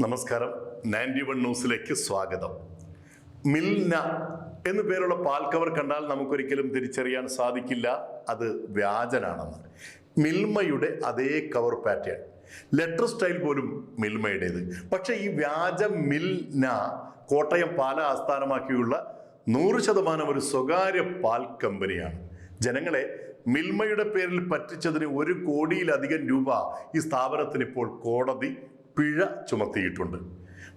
നമസ്കാരം. Ninety one ന്യൂസിലേക്ക് സ്വാഗതം. മിൽന എന്നു പേരുള്ള പാൽ കവർ കണ്ടാൽ നമുക്കൊരിക്കലും തിരിച്ചറിയാൻ സാധിക്കില്ല. അത് വ്യാജനാണെന്ന്. മിൽമയുടെ അതേ കവർ പാറ്റേൺ. ലെറ്റർ സ്റ്റൈൽ പോലും മിൽമയുടേത്. പക്ഷേ ഈ വ്യാജ മിൽന കോട്ടയം പാല ആസ്ഥാനമാക്കിയുള്ള നൂറ് ശതമാനം ഒരു സ്വകാര്യ പാൽ കമ്പനിയാണ്. ജനങ്ങളെ മിൽമയുടെ പേരിൽ പറ്റിച്ചതിന് ഒരു കോടിയിലധികം രൂപ ഈ സ്ഥാപനത്തിന് ഇപ്പോൾ കോടതി പിഴ ചുമത്തിയിട്ടുണ്ട്.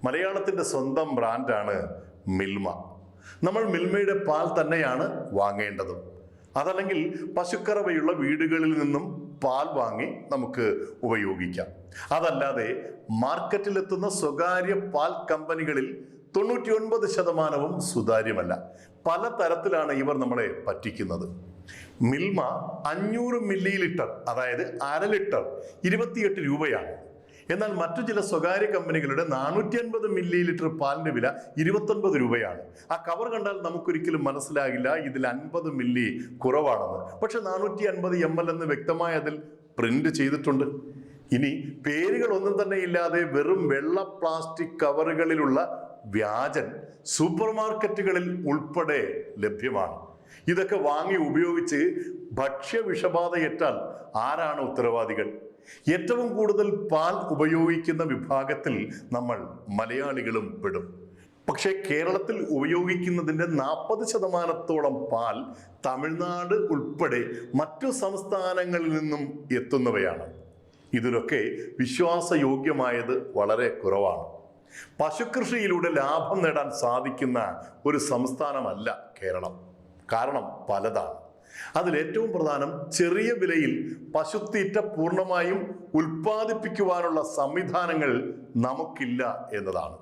മലയാളത്തിന്റെ സ്വന്തം ബ്രാൻഡാണ് മിൽമ. നമ്മൾ മിൽമയുടെ പാൽ തന്നെയാണ് വാങ്ങേണ്ടത്. അതല്ലെങ്കിൽ പശുക്കറവയുള്ള വീടുകളിൽ നിന്നും പാൽ വാങ്ങി നമുക്ക് ഉപയോഗിക്കാം. അതല്ലാതെ മാർക്കറ്റിലെത്തുന്ന സ്വകാര്യ പാൽ കമ്പനികളിൽ തൊണ്ണൂറ്റി ഒൻപത് ശതമാനവും സുതാര്യമല്ല. പല തരത്തിലാണ് ഇവർ നമ്മളെ പറ്റിക്കുന്നത്. മിൽമ അഞ്ഞൂറ് മില്ലി ലിറ്റർ അതായത് അര ലിറ്റർ ഇരുപത്തിയെട്ട് രൂപയാണ്. എന്നാൽ മറ്റു ചില സ്വകാര്യ കമ്പനികളുടെ നാനൂറ്റി അൻപത് മില്ലി ലിറ്റർ പാലിന്റെ വില ഇരുപത്തൊൻപത് രൂപയാണ്. ആ കവർ കണ്ടാൽ നമുക്കൊരിക്കലും മനസ്സിലാകില്ല ഇതിൽ അൻപത് മില്ലി കുറവാണെന്ന്. പക്ഷെ നാനൂറ്റി അൻപത് എം എൽ എന്ന് വ്യക്തമായി അതിൽ പ്രിന്റ് ചെയ്തിട്ടുണ്ട്. ഇനി പേരുകൾ ഒന്നും തന്നെ ഇല്ലാതെ വെറും വെള്ള പ്ലാസ്റ്റിക് കവറുകളിലുള്ള വ്യാജൻ സൂപ്പർ മാർക്കറ്റുകളിൽ ഉൾപ്പെടെ ലഭ്യമാണ്. ഇതൊക്കെ വാങ്ങി ഉപയോഗിച്ച് ഭക്ഷ്യ വിഷബാധയേറ്റാൽ ആരാണ് ഉത്തരവാദികൾ? ഏറ്റവും കൂടുതൽ പാൽ ഉപയോഗിക്കുന്ന വിഭാഗത്തിൽ നമ്മൾ മലയാളികളും പെടും. പക്ഷേ കേരളത്തിൽ ഉപയോഗിക്കുന്നതിന്റെ നാൽപ്പത് ശതമാനത്തോളം പാൽ തമിഴ്നാട് ഉൾപ്പെടെ മറ്റു സംസ്ഥാനങ്ങളിൽ നിന്നും എത്തുന്നവയാണ്. ഇതിലൊക്കെ വിശ്വാസയോഗ്യമായത് വളരെ കുറവാണ്. പശുകൃഷിയിലൂടെ ലാഭം നേടാൻ സാധിക്കുന്ന ഒരു സംസ്ഥാനമല്ല കേരളം. കാരണം പലതാണ്. അതിലേറ്റവും പ്രധാനം ചെറിയ വിലയിൽ പശുത്തീറ്റ പൂർണമായും ഉൽപ്പാദിപ്പിക്കുവാനുള്ള സംവിധാനങ്ങൾ നമുക്കില്ല എന്നതാണ്.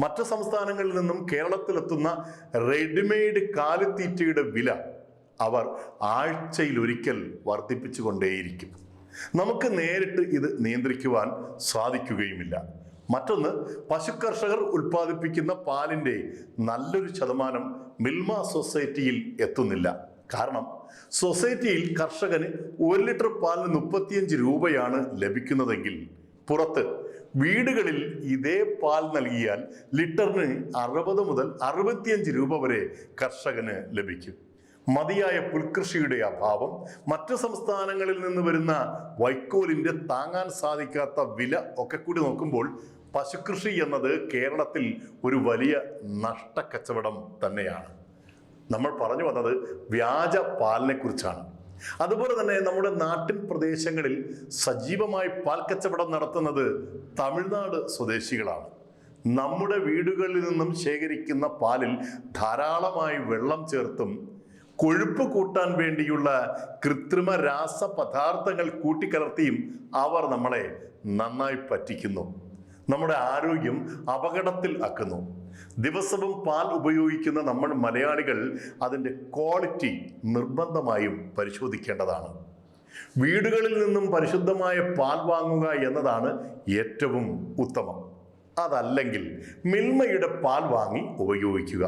മറ്റു സംസ്ഥാനങ്ങളിൽ നിന്നും കേരളത്തിലെത്തുന്ന റെഡിമെയ്ഡ് കാലിത്തീറ്റയുടെ വില അവർ ആഴ്ചയിൽ ഒരിക്കൽ വർദ്ധിപ്പിച്ചുകൊണ്ടേയിരിക്കും. നമുക്ക് നേരിട്ട് ഇത് നിയന്ത്രിക്കുവാൻ സാധിക്കുകയുമില്ല. മറ്റൊന്ന് പശു കർഷകർ ഉൽപ്പാദിപ്പിക്കുന്ന പാലിന്റെ നല്ലൊരു ശതമാനം മിൽമ സൊസൈറ്റിയിൽ എത്തുന്നില്ല. കാരണം സൊസൈറ്റിയിൽ കർഷകന് ഒരു ലിറ്റർ പാലിന് മുപ്പത്തിയഞ്ച് രൂപയാണ് ലഭിക്കുന്നതെങ്കിൽ പുറത്ത് വീടുകളിൽ ഇതേ പാൽ നൽകിയാൽ ലിറ്ററിന് അറുപത് മുതൽ അറുപത്തിയഞ്ച് രൂപ വരെ കർഷകന് ലഭിക്കും. മതിയായ പുൽകൃഷിയുടെ അഭാവം മറ്റു സംസ്ഥാനങ്ങളിൽ നിന്ന് വരുന്ന വൈക്കോലിന്റെ താങ്ങാൻ സാധിക്കാത്ത വില ഒക്കെ കൂടി നോക്കുമ്പോൾ പശുകൃഷി എന്നത് കേരളത്തിൽ ഒരു വലിയ നഷ്ടക്കച്ചവടം തന്നെയാണ്. നമ്മൾ പറഞ്ഞു വന്നത് വ്യാജ പാലിനെ കുറിച്ചാണ് അതുപോലെ തന്നെ നമ്മുടെ നാട്ടിൻ പ്രദേശങ്ങളിൽ സജീവമായി പാൽ കച്ചവടം നടത്തുന്നത് തമിഴ്നാട് സ്വദേശികളാണ്. നമ്മുടെ വീടുകളിൽ നിന്നും ശേഖരിക്കുന്ന പാലിൽ ധാരാളമായി വെള്ളം ചേർത്തും കൊഴുപ്പ് കൂട്ടാൻ വേണ്ടിയുള്ള കൃത്രിമ രാസപദാർത്ഥങ്ങൾ കൂട്ടിക്കലർത്തിയും അവർ നമ്മളെ നന്നായി പറ്റിക്കുന്നു. നമ്മുടെ ആരോഗ്യം അപകടത്തിൽ ആക്കുന്നു. ദിവസവും പാൽ ഉപയോഗിക്കുന്ന നമ്മൾ മലയാളികൾ അതിന്റെ ക്വാളിറ്റി നിർബന്ധമായും പരിശോധിക്കേണ്ടതാണ്. വീടുകളിൽ നിന്നും പരിശുദ്ധമായ പാൽ വാങ്ങുക എന്നതാണ് ഏറ്റവും ഉത്തമം. അതല്ലെങ്കിൽ മിൽമയുടെ പാൽ വാങ്ങി ഉപയോഗിക്കുക.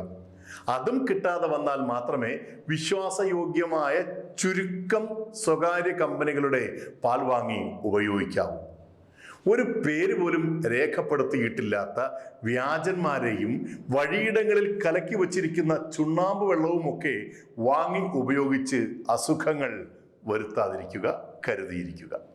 അതും കിട്ടാതെ വന്നാൽ മാത്രമേ വിശ്വാസയോഗ്യമായ ചുരുക്കം സ്വകാര്യ കമ്പനികളുടെ പാൽ വാങ്ങി ഉപയോഗിക്കാവൂ. ഒരു പേര് പോലും രേഖപ്പെടുത്തിയിട്ടില്ലാത്ത വ്യാജന്മാരെയും വഴിയിടങ്ങളിൽ കലക്കി വച്ചിരിക്കുന്ന ചുണ്ണാമ്പ് വെള്ളവുമൊക്കെ വാങ്ങി ഉപയോഗിച്ച് അസുഖങ്ങൾ വരുത്താതിരിക്കുക കരുതിയിരിക്കുക.